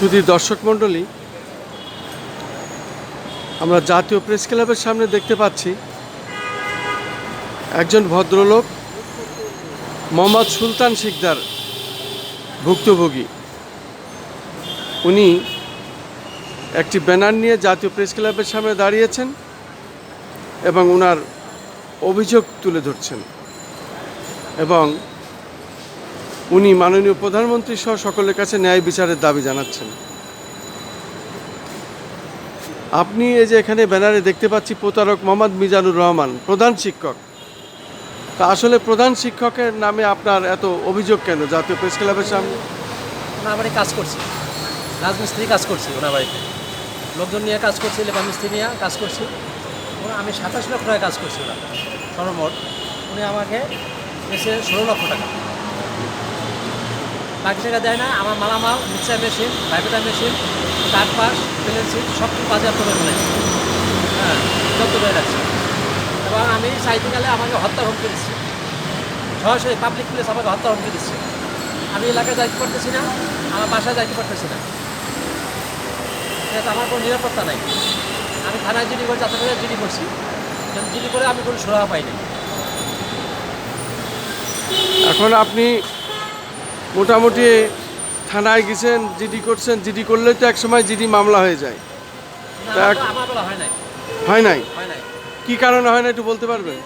শুধু দর্শক মণ্ডলী, আমরা জাতীয় প্রেস ক্লাবের সামনে দেখতে পাচ্ছি একজন ভদ্রলোক, মোহাম্মদ সুলতান শিকদার ভুক্তভোগী। উনি একটি ব্যানার নিয়ে জাতীয় প্রেস ক্লাবের সামনে দাঁড়িয়েছেন এবং ওনার অভিযোগ তুলে ধরছেন এবং উনি মাননীয় প্রধানমন্ত্রী সহ সকলের কাছে ন্যায় বিচারের দাবি জানাচ্ছেন। আপনি এই যে এখানে ব্যানারে দেখতে পাচ্ছি প্রতারক মোহাম্মদ মিজানুর রহমান, প্রধান শিক্ষক। তা আসলে প্রধান শিক্ষকের নামে আপনার এত অভিযোগ কেন? জাতীয় প্রেস ক্লাবের সামনে? ওনার বাড়ি কাজ করছি। রাজমিস্ত্রি কাজ করছি ওনার বাড়িতে। লোকজন নিয়ে কাজ করছি, লেবার মিস্ত্রি নিয়ে কাজ করছি। আমি সাতাশ লক্ষ টাকা কাজ করছি ওরা সর্বমোট উনি আমাকে এসে ষোলো লক্ষ টাকা। বাকি টাকা দেয় না, আমার মালামাল, মিক্সার মেশিন ভাইব্রেটার মেশিন, কাঠ পাস প্লেন সব কিছু বাজেয়াপ্ত করে ফেলেছি হ্যাঁ যত করে রাখছি এবং আমি গেলে আমাকে হত্যা হুমকি দিচ্ছি। সরাসরি পাবলিক প্লেস আমাকে হত্যা হুমকি দিচ্ছে। আমি এলাকায় যাইতে পারতেছি না, আমার বাসায় যাইতে পারতেছি না। আমার কোনো নিরাপত্তা নাই। আমি থানায় জিডি করছি করে জিডি করছি। জিডি করে আমি কোনো সুরাহা পাইনি। এখন আপনি মোটামুটি থানায় গেছেন জিডি করছেন জিডি করলেই তো একসময় জিডি মামলা হয়ে যায়। হয় নাই। হয় নাই? হয় নাই। কি কারণে হয় না একটু বলতে পারবেন?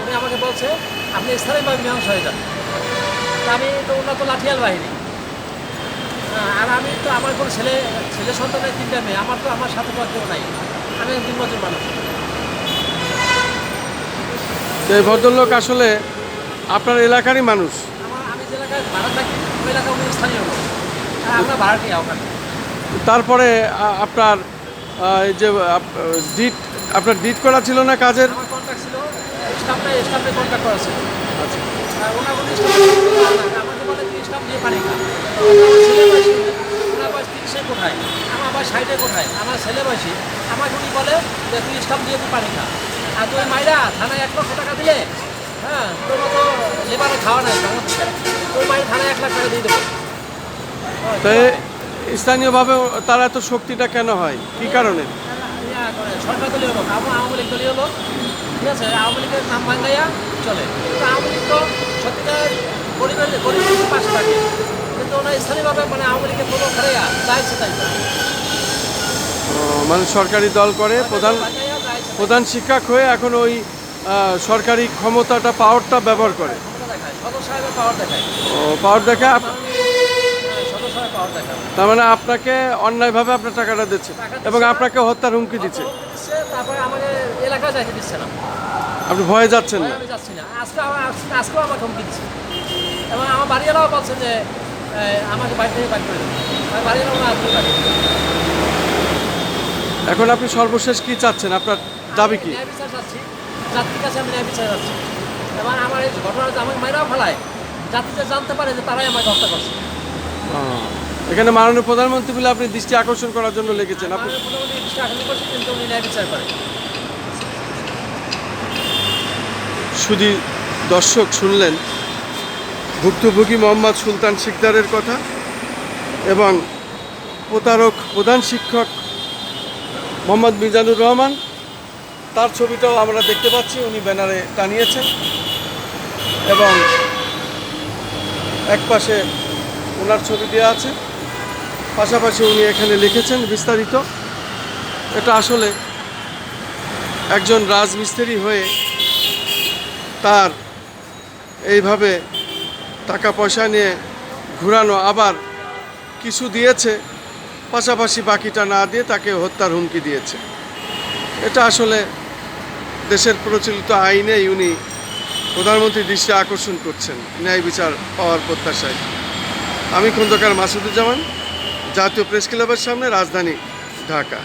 উনি আমাকে বলছে আপনি স্থানীয়ভাবে মীমাংস হয়ে যান। আমি তো ওনার তো লাঠিয়াল বাহিনী। আর আমি তো আমার কোনো ছেলে ছেলে তিনটা মেয়ে। আমার তো আমার সাথে কেউ নাই। আমি মানুষ। এই ভদ্রলোক আসলে আপনার এলাকারই মানুষ আমার আমি যে এলাকায় স্থানীয় তারপরে আপনার যে ডিট, আপনার ডিট করা ছিল না কাজের? আমার কন্ট্যাক্ট ছিল স্টাফে স্টাফে কন্ট্যাক্ট করা ছিল আর ওনার কোনো স্টাফ আমাকে বলে তুই স্টাফ দিয়ে বয়সী ওনার কোথায় আমার বয়স ষাটে কোথায় আমার ছেলে বয়সী আমাকে উনি বলে যে তুই স্টাফ দিয়ে তুই পানি খা আর তুই মাইরা থানায় এক লক্ষ টাকা দিলে হ্যাঁ তোর মতো লেবারে খাওয়া নাই থানায় এক লাখ টাকা দিয়ে দেবো। তো স্থানীয়ভাবে তার এত শক্তিটা কেন হয়? কি কারণে? সরকার দলীয় লোক আওয়ামী আওয়ামী লীগ দলীয় লোক ঠিক আছে? আওয়ামী লীগের নাম ভাঙ্গাইয়া চলে। কিন্তু আওয়ামী লীগ তো সত্যিকার গরিবের গরিবের পাশে থাকে। কিন্তু ওনার স্থানীয়ভাবে মানে আওয়ামী লীগের যা ইচ্ছে তাই। মানে সরকারি দল করে প্রধান প্রধান শিক্ষক হয়ে এখন ওই সরকারি ক্ষমতাটা পাওয়ারটা ব্যবহার করে। ও পাওয়ার দেখে হ্যাঁ, তার মানে আপনাকে অন্যায়ভাবে আপনার টাকাটা দিচ্ছে এবং আপনাকে হত্যার হুমকি দিচ্ছে। আপনি ভয়ে যাচ্ছেন না? এবং আমার বাড়িওয়ালাও বলছে যে আমাকে বাড়ি থেকে বাড়ি করে দেবে। এখন আপনি সর্বশেষ কি চাচ্ছেন? আপনার দাবি কি? চাচ্ছি। জাতির কাছে আমি ন্যায় বিচার চাচ্ছি। এবং আমার এই ঘটনাটা আমাকে মাইরাও ফেলায়। জাতি যে জানতে পারে যে তারাই আমাকে হত্যা করছে। এখানে মাননীয় প্রধানমন্ত্রী বলে আপনি দৃষ্টি আকর্ষণ করার জন্য লিখেছেন। আপনি আমি দৃষ্টি আকর্ষণ করছি কিন্তু উনি ন্যায় বিচার করে শুধু দর্শক শুনলেন ভুক্তভোগী মোহাম্মদ সুলতান শিকদারের কথা এবং প্রতারক প্রধান শিক্ষক মোহাম্মদ মিজানুর রহমান তার ছবিটাও আমরা দেখতে পাচ্ছি, উনি ব্যানারে টানিয়েছেন এবং এক পাশে ওনার ছবি দেওয়া আছে। পাশাপাশি উনি এখানে লিখেছেন বিস্তারিত, এটা আসলে একজন রাজমিস্ত্রি হয়ে তার এইভাবে টাকা পয়সা নিয়ে ঘুরানো আবার কিছু দিয়েছে, পাশাপাশি বাকিটা না দিয়ে তাকে হত্যার হুমকি দিয়েছে। এটা আসলে দেশের প্রচলিত আইনে উনি প্রধানমন্ত্রী দৃষ্টি আকর্ষণ করছেন, ন্যায় বিচার পাওয়ার প্রত্যাশায়। আমি খন্দকার মাসুদুজ্জামান, জাতীয় প্রেস ক্লাবের সামনে, রাজধানী ঢাকা।